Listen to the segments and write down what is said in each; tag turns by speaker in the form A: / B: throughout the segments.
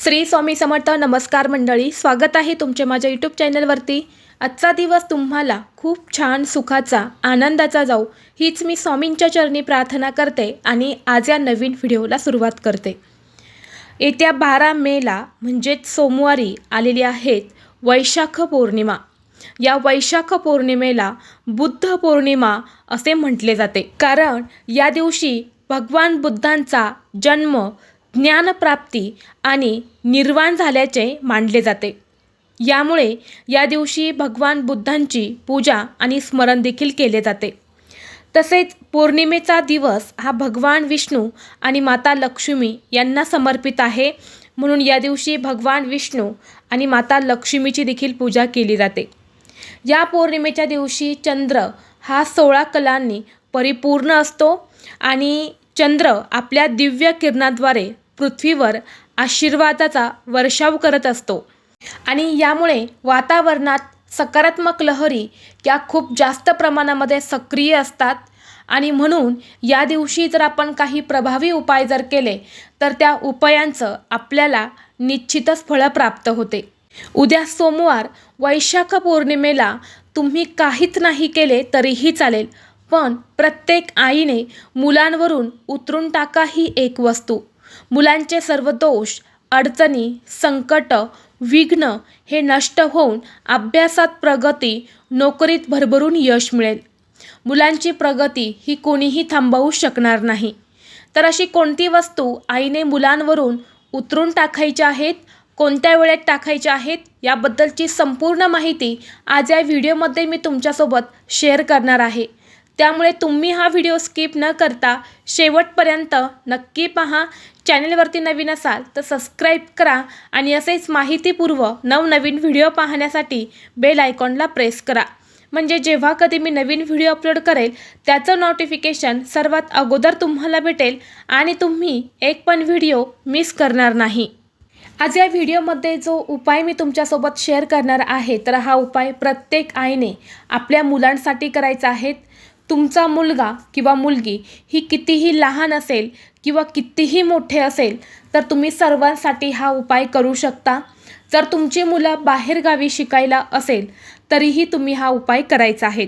A: श्री स्वामी समर्थ नमस्कार मंडळी स्वागत आहे तुमचे माझ्या यूट्यूब चॅनलवरती आजचा दिवस तुम्हाला खूप छान सुखाचा आनंदाचा जाऊ हीच मी स्वामींच्या चरणी प्रार्थना करते आणि आज या नवीन व्हिडिओला सुरुवात करते. येत्या बारा मेला म्हणजेच सोमवारी आलेली आहेत वैशाख पौर्णिमा. या वैशाख पौर्णिमेला बुद्ध पौर्णिमा असे म्हटले जाते. कारण या दिवशी भगवान बुद्धांचा जन्म ज्ञानप्राप्ती आणि निर्वाण झाल्याचे मानले जाते. यामुळे या दिवशी भगवान बुद्धांची पूजा आणि स्मरण देखील केले जाते. तसेच पौर्णिमेचा दिवस हा भगवान विष्णू आणि माता लक्ष्मी यांना समर्पित आहे. म्हणून या दिवशी भगवान विष्णू आणि माता लक्ष्मीची देखील पूजा केली जाते. या पौर्णिमेच्या दिवशी चंद्र हा सोळा कलांनी परिपूर्ण असतो आणि चंद्र आपल्या दिव्य किरणाद्वारे पृथ्वीवर आशीर्वादाचा वर्षाव करत असतो. आणि यामुळे वातावरणात सकारात्मक लहरी या खूप जास्त प्रमाणामध्ये सक्रिय असतात. आणि म्हणून या दिवशी जर आपण काही प्रभावी उपाय जर केले तर त्या उपायांचं आपल्याला निश्चितच फळं प्राप्त होते. उद्या सोमवार वैशाख पौर्णिमेला तुम्ही काहीच नाही केले तरीही चालेल पण प्रत्येक आईने मुलांवरून उतरून टाका ही एक वस्तू. मुलांचे सर्व दोष अडचणी संकट विघ्न हे नष्ट होऊन अभ्यासात प्रगती नोकरीत भरभरून यश मिळेल. मुलांची प्रगती ही कोणीही थांबवू शकणार नाही. तर अशी कोणती वस्तू आईने मुलांवरून उतरून टाकायच्या आहेत कोणत्या वेळेत टाकायच्या आहेत याबद्दलची संपूर्ण माहिती आज या व्हिडिओमध्ये मी तुमच्यासोबत शेअर करणार आहे. त्यामुळे तुम्ही हा व्हिडिओ स्किप न करता शेवटपर्यंत नक्की पहा. चॅनलवरती नवीन असाल तर सबस्क्राईब करा आणि असेच माहितीपूर्व नवनवीन व्हिडिओ पाहण्यासाठी बेल आयकॉनला प्रेस करा. म्हणजे जेव्हा कधी मी नवीन व्हिडिओ अपलोड करेल त्याचं नोटिफिकेशन सर्वात अगोदर तुम्हाला भेटेल आणि तुम्ही एक पण व्हिडिओ मिस करणार नाही. आज या व्हिडिओमध्ये जो उपाय मी तुमच्यासोबत शेअर करणार आहे तर हा उपाय प्रत्येक आईने आपल्या मुलांसाठी करायचा आहे. तुमचा मुलगा किंवा मुलगी ही कितीही लहान असेल किंवा कितीही मोठे असेल तर तुम्ही सर्वांसाठी हा उपाय करू शकता. जर तुमची मुलं बाहेरगावी शिकायला असेल तरीही तुम्ही हा उपाय करायचा आहे.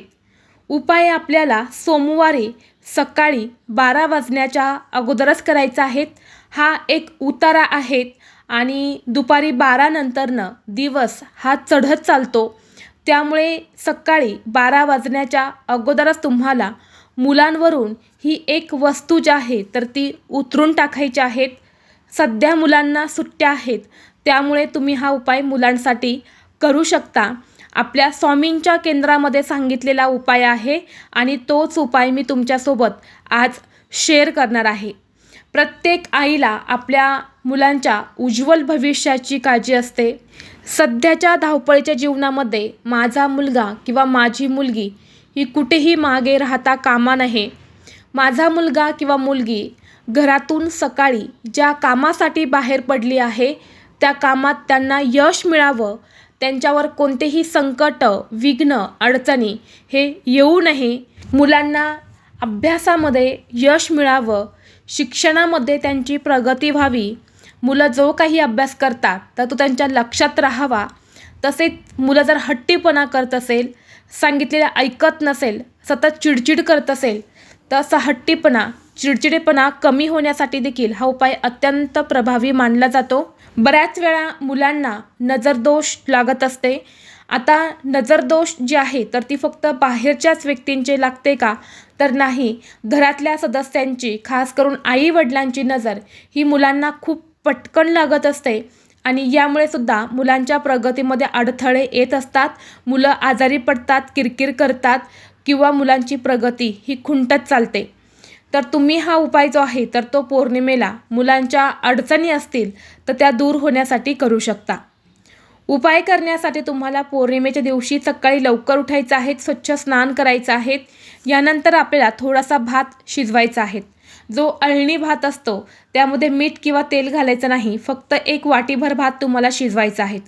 A: उपाय आपल्याला सोमवारी सकाळी बारा वाजण्याच्या अगोदरच करायचा आहेत हा एक उतारा आहेत आणि दुपारी बारानंतरनं दिवस हा चढत चालतो. त्यामुळे सकाळी बारा वाजण्याच्या अगोदरच तुम्हाला मुलांवरून ही एक वस्तू जी आहे तर ती उतरून टाकायची आहेत. सध्या मुलांना सुट्ट्या आहेत. त्यामुळे तुम्ही हा उपाय मुलांसाठी करू शकता. आपल्या स्वामींच्या केंद्रामध्ये सांगितलेला उपाय आहे आणि तोच उपाय मी तुमच्यासोबत आज शेअर करणार आहे. प्रत्येक आईला आपल्या मुलांच्या उज्ज्वल भविष्याची काळजी असते. सध्याच्या धावपळीच्या जीवनामध्ये माझा मुलगा किंवा माझी मुलगी ही कुठेही मागे राहता कामा नये. माझा मुलगा किंवा मुलगी घरातून सकाळी ज्या कामासाठी बाहेर पडली आहे त्या कामात त्यांना यश मिळावं त्यांच्यावर कोणतेही संकट विघ्न अडचणी हे येऊ नये. मुलांना अभ्यासामध्ये यश मिळावं शिक्षणामध्ये त्यांची प्रगती व्हावी. मुलं जो काही अभ्यास करतात तर तो त्यांच्या लक्षात राहावा. तसेच मुलं जर हट्टीपणा करत असेल सांगितलेलं ऐकत नसेल सतत चिडचिड करत असेल तर असा हट्टीपणा चिडचिडेपणा कमी होण्यासाठी देखील हा उपाय अत्यंत प्रभावी मानला जातो. बऱ्याच वेळा मुलांना नजरदोष लागत असते. आता नजरदोष जे आहे तर ती फक्त बाहेरच्याच व्यक्तींचे लागते का? तर नाही घरातल्या सदस्यांची खास करून आई वडिलांची नजर ही मुलांना खूप पटकन लागत असते आणि यामुळे सुद्धा मुलांच्या प्रगतीमध्ये अडथळे येत असतात. मुलं आजारी पडतात किरकिर करतात किंवा मुलांची प्रगती ही खुंटत चालते. तर तुम्ही हा उपाय जो आहे तर तो पौर्णिमेला मुलांच्या अडचणी असतील तर त्या दूर होण्यासाठी करू शकता. उपाय करण्यासाठी तुम्हाला पौर्णिमेच्या दिवशी सकाळी लवकर उठायचं आहे स्वच्छ स्नान करायचं आहे. यानंतर आपल्याला थोडासा भात शिजवायचा आहे. जो अळणी भात असतो त्यामध्ये मीठ किंवा तेल घालायचं नाही फक्त एक वाटीभर भात तुम्हाला शिजवायचा आहे.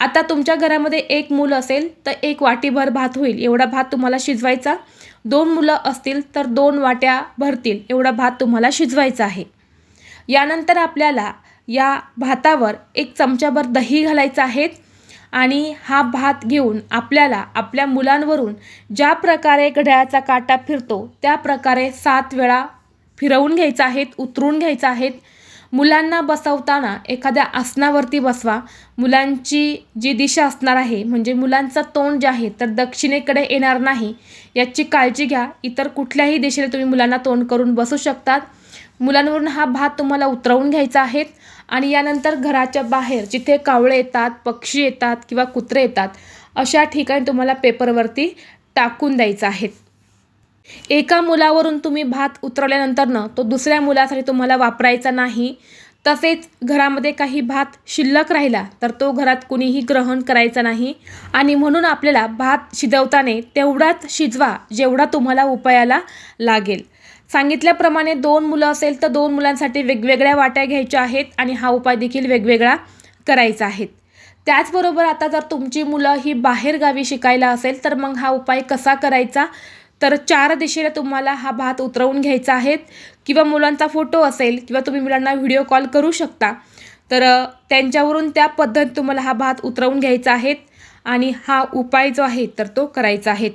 A: आता तुमच्या घरामध्ये एक मुलं असेल तर एक वाटीभर भात होईल. एवढा भात तुम्हाला शिजवायचा. दोन मुलं असतील तर दोन वाट्या भरतील. एवढा भात तुम्हाला शिजवायचा आहे. यानंतर आपल्याला या भातावर एक चमचाभर दही घालायचं आहे आणि हा भात घेऊन आपल्याला आपल्या मुलांवरून ज्या प्रकारे घड्याळाचा काटा फिरतो त्या प्रकारे सात वेळा फिरवून घ्यायचा आहेत उतरून घ्यायचा आहेत. मुलांना बसवताना एखाद्या आसनावरती बसवा. मुलांची जी दिशा असणार आहे म्हणजे मुलांचं तोंड जे आहे तर दक्षिणेकडे येणार नाही. याची काळजी घ्या. इतर कुठल्याही दिशेने तुम्ही मुलांना तोंड करून बसू शकतात. मुलांवरून हा भात तुम्हाला उतरवून घ्यायचा आहे आणि यानंतर घराच्या बाहेर जिथे कावळे येतात पक्षी येतात किंवा कुत्रे येतात अशा ठिकाणी तुम्हाला पेपरवरती टाकून द्यायचं आहे. एका मुलावरून तुम्ही भात उतरवल्यानंतरनं तो दुसऱ्या मुलासाठी तुम्हाला वापरायचा नाही. तसेच घरामध्ये काही भात शिल्लक राहिला तर तो घरात कुणीही ग्रहण करायचा नाही. आणि म्हणून आपल्याला भात शिजवताना तेवढाच शिजवा जेवढा तुम्हाला उपायाला लागेल. सांगितल्याप्रमाणे दोन मुलं असेल तर दोन मुलांसाठी वेगवेगळ्या वाट्या घ्यायच्या आहेत आणि हा उपाय देखील वेगवेगळा करायचा आहे. त्याचबरोबर आता जर तुमची मुलं ही बाहेरगावी शिकायला असेल तर मग हा उपाय कसा करायचा? तर चार दिशेला तुम्हाला हा भात उतरवून घ्यायचा आहे किंवा मुलांचा फोटो असेल किंवा तुम्ही मुलांना व्हिडिओ कॉल करू शकता. तर त्यांच्यावरून त्या पद्धत तुम्हाला हा भात उतरवून घ्यायचा आहे आणि हा उपाय जो आहे तर तो करायचा आहे.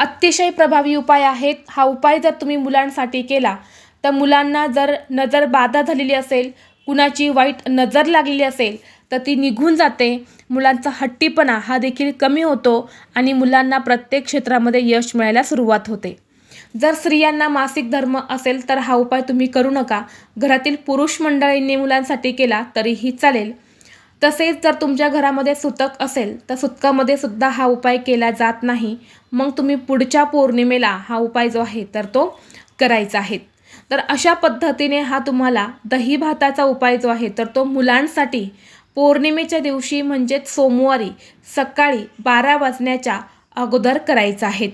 A: अतिशय प्रभावी उपाय आहेत. हा उपाय जर तुम्ही मुलांसाठी केला तर मुलांना जर नजर बाधा झालेली असेल कुणाची वाईट नजर लागलेली असेल तर ती निघून जाते. मुलांचा हट्टीपणा हा देखील कमी होतो आणि मुलांना प्रत्येक क्षेत्रामध्ये यश मिळायला सुरुवात होते. जर स्त्रियांना मासिक धर्म असेल तर हा उपाय तुम्ही करू नका. घरातील पुरुष मंडळींनी मुलांसाठी केला तरीही चालेल. तसेच जर तुमच्या घरामध्ये सुतक असेल तर सुतकामध्ये सुद्धा हा उपाय केला जात नाही. मग तुम्ही पुढच्या पौर्णिमेला हा उपाय जो आहे तर तो करायचा आहे. तर अशा पद्धतीने हा तुम्हाला दही भाताचा उपाय जो आहे तर तो मुलांसाठी पौर्णिमेच्या दिवशी म्हणजेच सोमवारी सकाळी बारा वाजण्याच्या अगोदर करायचा आहे.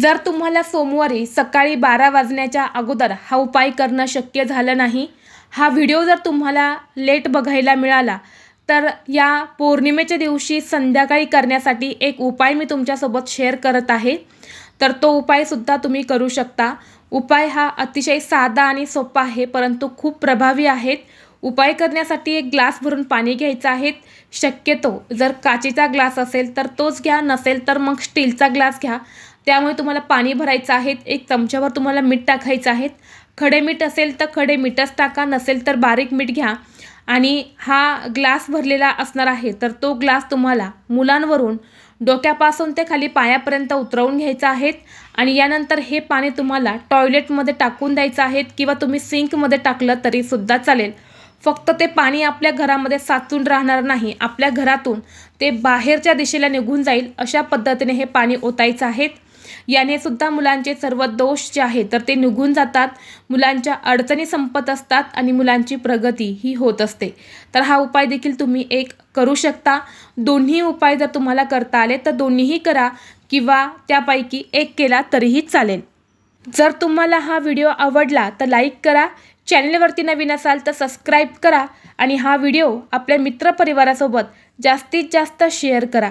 A: जर तुम्हाला सोमवारी सकाळी बारा वाजण्याच्या अगोदर हा उपाय करणं शक्य झालं नाही हा व्हिडिओ जर तुम्हाला लेट बघायला मिळाला तर या पौर्णिमेच्या दिवशी संध्याकाळी करण्यासाठी एक उपाय मी तुमच्यासोबत शेअर करत आहे. तर तो उपायसुद्धा तुम्ही करू शकता. उपाय हा अतिशय साधा आणि सोपा आहे परंतु खूप प्रभावी आहेत. उपाय करण्यासाठी एक ग्लास भरून पाणी घ्यायचं आहे. शक्यतो जर काचेचा ग्लास असेल तर तोच घ्या नसेल तर मग स्टीलचा ग्लास घ्या. त्यामुळे तुम्हाला पाणी भरायचं आहे. एक चमच्यावर तुम्हाला मीठ टाकायचं आहे. खडे मीठ असेल तर खडे मीठच टाका नसेल तर बारीक मीठ घ्या. आणि हा ग्लास भरलेला असणार आहे तर तो ग्लास तुम्हाला मुलांवरून डोक्यापासून ते खाली पायापर्यंत उतरवून घ्यायचं आहेत. आणि यानंतर हे पाणी तुम्हाला टॉयलेटमध्ये टाकून द्यायचं आहे किंवा तुम्ही सिंकमध्ये टाकलं तरीसुद्धा चालेल. फक्त ते पाणी आपल्या घरामध्ये साचून राहणार नाही. आपल्या घरातून ते बाहेरच्या दिशेला निघून जाईल अशा पद्धतीने हे पाणी ओतायचं आहे याने सुद्धा मुलांचे सर्व दोष जे आहेत तर ते निघून जातात. मुलांच्या अडचणी संपत असतात आणि मुलांची प्रगती ही होत असते. तर हा उपाय देखील तुम्ही एक करू शकता. दोन्ही उपाय जर तुम्हाला करता आले तर दोन्हीही करा किंवा त्यापैकी एक केला तरीही चालेल. जर तुम्हाला हा व्हिडिओ आवडला तर लाईक करा. चॅनलवरती नवीन असाल तर सबस्क्राईब करा आणि हा व्हिडिओ आपल्या मित्रपरिवारासोबत जास्तीत जास्त शेअर करा.